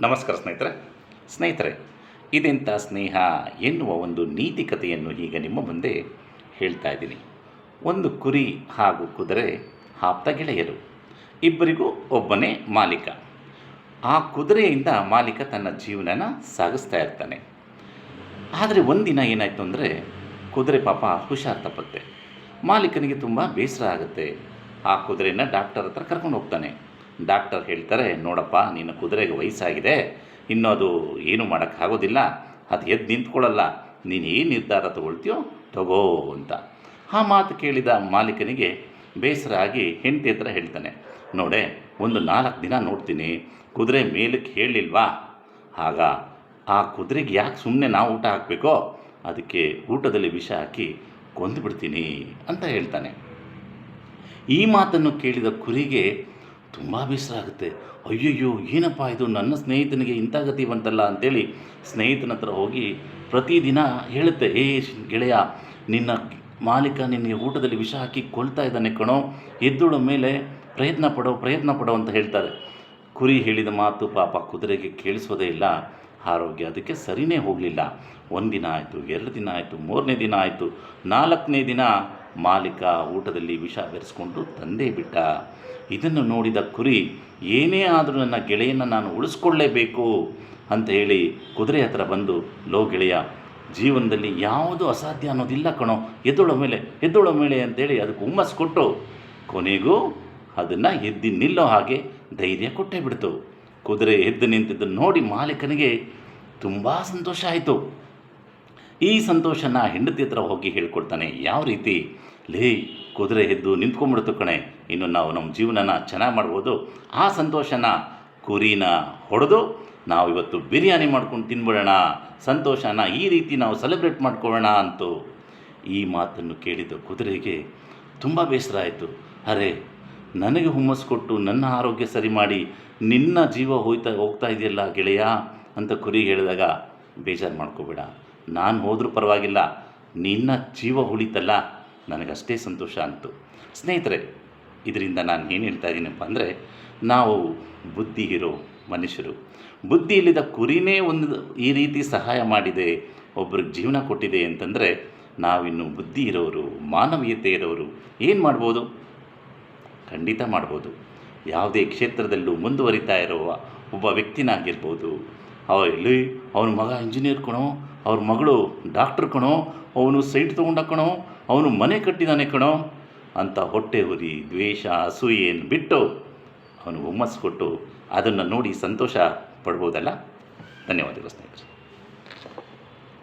ನಮಸ್ಕಾರ ಸ್ನೇಹಿತರೆ. ಸ್ನೇಹಿತರೆ ಇದೆಂಥ ಸ್ನೇಹ ಎನ್ನುವ ಒಂದು ನೀತಿ ಕಥೆಯನ್ನು ಈಗ ನಿಮ್ಮ ಮುಂದೆ ಹೇಳ್ತಾ ಇದ್ದೀನಿ. ಒಂದು ಕುರಿ ಹಾಗೂ ಕುದುರೆ, ಆಪ್ತ ಗೆಳೆಯರು, ಇಬ್ಬರಿಗೂ ಒಬ್ಬನೇ ಮಾಲೀಕ. ಆ ಕುದುರೆಯಿಂದ ಮಾಲೀಕ ತನ್ನ ಜೀವನನ ಸಾಗಿಸ್ತಾ ಇರ್ತಾನೆ. ಆದರೆ ಒಂದಿನ ಏನಾಯಿತು ಅಂದರೆ, ಕುದುರೆ ಪಾಪ ಹುಷಾರು ತಪ್ಪತ್ತೆ. ಮಾಲೀಕನಿಗೆ ತುಂಬ ಬೇಸರ ಆಗುತ್ತೆ. ಆ ಕುದುರೆನ ಡಾಕ್ಟರ್ ಹತ್ರ ಕರ್ಕೊಂಡು ಹೋಗ್ತಾನೆ. ಡಾಕ್ಟರ್ ಹೇಳ್ತಾರೆ, ನೋಡಪ್ಪ, ನಿನ್ನ ಕುದುರೆಗೆ ವಯಸ್ಸಾಗಿದೆ ಇನ್ನು ಅದು ಏನು ಮಾಡೋಕ್ಕಾಗೋದಿಲ್ಲ, ಅದು ಎದ್ದು ನಿಂತ್ಕೊಳ್ಳಲ್ಲ, ನೀನು ಏನು ನಿರ್ಧಾರ ತಗೊಳ್ತೀಯೋ ತಗೋ ಅಂತ. ಆ ಮಾತು ಕೇಳಿದ ಮಾಲೀಕನಿಗೆ ಬೇಸರ ಆಗಿ ಹೆಂಡತಿ ಹತ್ರ ಹೇಳ್ತಾನೆ, ನೋಡೆ, ಒಂದು ನಾಲ್ಕು ದಿನ ನೋಡ್ತೀನಿ, ಕುದುರೆ ಮೇಲಕ್ಕೆ ಹೇಳಿಲ್ವಾ ಆಗ, ಆ ಕುದುರೆಗೆ ಯಾಕೆ ಸುಮ್ಮನೆ ನಾವು ಊಟ ಹಾಕಬೇಕೋ, ಅದಕ್ಕೆ ಊಟದಲ್ಲಿ ವಿಷ ಹಾಕಿ ಕೊಂದುಬಿಡ್ತೀನಿ ಅಂತ ಹೇಳ್ತಾನೆ. ಈ ಮಾತನ್ನು ಕೇಳಿದ ಕುರಿಗೆ ತುಂಬ ಬೇಸರ ಆಗುತ್ತೆ. ಅಯ್ಯಯ್ಯೋ, ಏನಪ್ಪ ಇದು? ನನ್ನ ಸ್ನೇಹಿತನಿಗೆ ಇಂಥ ಗತಿ ಬಂತಲ್ಲ ಅಂತೇಳಿ ಸ್ನೇಹಿತನ ಹತ್ರ ಹೋಗಿ ಪ್ರತಿದಿನ ಹೇಳುತ್ತೆ, ಏ ಗೆಳೆಯ, ನಿನ್ನ ಮಾಲೀಕ ನಿನಗೆ ಊಟದಲ್ಲಿ ವಿಷ ಹಾಕಿ ಕೊಲ್ತಾ ಇದ್ದಾನೆ ಕಣೋ. ಎದ್ದುಳ ಮೇಲೆ ಪ್ರಯತ್ನ ಪಡೋ ಪ್ರಯತ್ನ ಪಡೋ ಅಂತ ಹೇಳ್ತಾರೆ. ಕುರಿ ಹೇಳಿದ ಮಾತು ಪಾಪ ಕುದುರೆಗೆ ಕೇಳಿಸೋದೇ ಇಲ್ಲ. ಆರೋಗ್ಯ ಅದಕ್ಕೆ ಸರಿನೇ ಹೋಗಲಿಲ್ಲ. ಒಂದಿನ ಆಯಿತು, ಎರಡು ದಿನ ಆಯಿತು, ಮೂರನೇ ದಿನ ಆಯಿತು. ನಾಲ್ಕನೇ ದಿನ ಮಾಲೀಕ ಊಟದಲ್ಲಿ ವಿಷ ಬೆರೆಸ್ಕೊಂಡು ತಂದೇ ಬಿಟ್ಟ. ಇದನ್ನು ನೋಡಿದ ಕುರಿ, ಏನೇ ಆದರೂ ನನ್ನ ಗೆಳೆಯನ್ನು ನಾನು ಉಳಿಸ್ಕೊಳ್ಳೇಬೇಕು ಅಂತ ಹೇಳಿ ಕುದುರೆ ಹತ್ರ ಬಂದು, ಲೋ ಗೆಳೆಯ, ಜೀವನದಲ್ಲಿ ಯಾವುದು ಅಸಾಧ್ಯ ಅನ್ನೋದಿಲ್ಲ ಕಣೋ, ಎದ್ದೊಳ ಮೇಲೆ ಎದ್ದೊಳ ಮೇಲೆ ಅಂತೇಳಿ ಅದಕ್ಕೆ ಹುಮ್ಮಸ್ ಕೊಟ್ಟು, ಕೊನೆಗೂ ಅದನ್ನು ಎದ್ದು ನಿಲ್ಲೋ ಹಾಗೆ ಧೈರ್ಯ ಕೊಟ್ಟೇ ಬಿಡ್ತು. ಕುದುರೆ ಎದ್ದು ನಿಂತಿದ್ದನ್ನು ನೋಡಿ ಮಾಲೀಕನಿಗೆ ತುಂಬ ಸಂತೋಷ ಆಯಿತು. ಈ ಸಂತೋಷನ ಹೆಂಡತಿ ಹತ್ರ ಹೋಗಿ ಹೇಳ್ಕೊಡ್ತಾನೆ, ಯಾವ ರೀತಿ? ಲೇ, ಕುದುರೆ ಎದ್ದು ನಿಂತ್ಕೊಂಡ್ಬಿಡ್ತು ಕಣೆ. ಇನ್ನು ನಾವು ನಮ್ಮ ಜೀವನನ ಚೆನ್ನಾಗಿ ಮಾಡ್ಬೋದು. ಆ ಸಂತೋಷನ ಕುರಿನ ಹೊಡೆದು ನಾವು ಇವತ್ತು ಬಿರಿಯಾನಿ ಮಾಡ್ಕೊಂಡು ತಿನ್ಬಿಡೋಣ. ಸಂತೋಷನ ಈ ರೀತಿ ನಾವು ಸೆಲೆಬ್ರೇಟ್ ಮಾಡ್ಕೊಳ್ಳೋಣ ಅಂತು ಈ ಮಾತನ್ನು ಕೇಳಿದ ಕುದುರೆಗೆ ತುಂಬ ಬೇಸರ ಆಯಿತು. ಅರೆ, ನನಗೆ ಹುಮ್ಮಸ್ ಕೊಟ್ಟು ನನ್ನ ಆರೋಗ್ಯ ಸರಿ ಮಾಡಿ ನಿನ್ನ ಜೀವ ಹೋಯ್ತಾ ಹೋಗ್ತಾ ಇದೆಯಲ್ಲ ಗೆಳೆಯ? ಅಂತ ಕುರಿ ಹೇಳಿದಾಗ, ಬೇಜಾರು ಮಾಡ್ಕೋಬೇಡ. ನಾನು ಹೋದರೂ ಪರವಾಗಿಲ್ಲ, ನಿನ್ನ ಜೀವ ಉಳಿತಲ್ಲ, ನನಗಷ್ಟೇ ಸಂತೋಷ ಅಂತು. ಸ್ನೇಹಿತರೆ, ಇದರಿಂದ ನಾನು ಏನು ಹೇಳ್ತಾ ಇದ್ದೀನಪ್ಪ ಅಂದರೆ, ನಾವು ಬುದ್ಧಿ ಇರೋ ಮನುಷ್ಯರು. ಬುದ್ಧಿ ಇಲ್ಲದ ಕುರಿನೇ ಒಂದು ಈ ರೀತಿ ಸಹಾಯ ಮಾಡಿದೆ, ಒಬ್ರಿಗೆ ಜೀವನ ಕೊಟ್ಟಿದೆ ಅಂತಂದರೆ, ನಾವಿನ್ನು ಬುದ್ಧಿ ಇರೋರು, ಮಾನವೀಯತೆ ಇರೋರು, ಏನು ಮಾಡ್ಬೋದು? ಖಂಡಿತ ಮಾಡ್ಬೋದು. ಯಾವುದೇ ಕ್ಷೇತ್ರದಲ್ಲೂ ಮುಂದುವರಿತಾ ಇರುವ ಒಬ್ಬ ವ್ಯಕ್ತಿನಾಗಿರ್ಬೋದು. ಅವ ಎಲ್ಲಿ? ಅವನ ಮಗ ಇಂಜಿನಿಯರ್ ಕಣೋ, ಅವ್ರ ಮಗಳು ಡಾಕ್ಟ್ರ್ ಕಣೋ, ಅವನು ಸೈಟ್ ತೊಗೊಂಡ ಕಣೋ, ಅವನು ಮನೆ ಕಟ್ಟಿದಾನೆ ಕಣೋ ಅಂತ ಹೊಟ್ಟೆ ಹುರಿ ದ್ವೇಷ ಅಸೂಯೆಯನ್ನು ಬಿಟ್ಟು ಅವನು ಹುಮ್ಮಸ್ಸು ಕೊಟ್ಟು ಅದನ್ನು ನೋಡಿ ಸಂತೋಷ ಪಡ್ಬೋದಲ್ಲ? ಧನ್ಯವಾದಗಳು ಸ್ನೇಹಿತರೆ.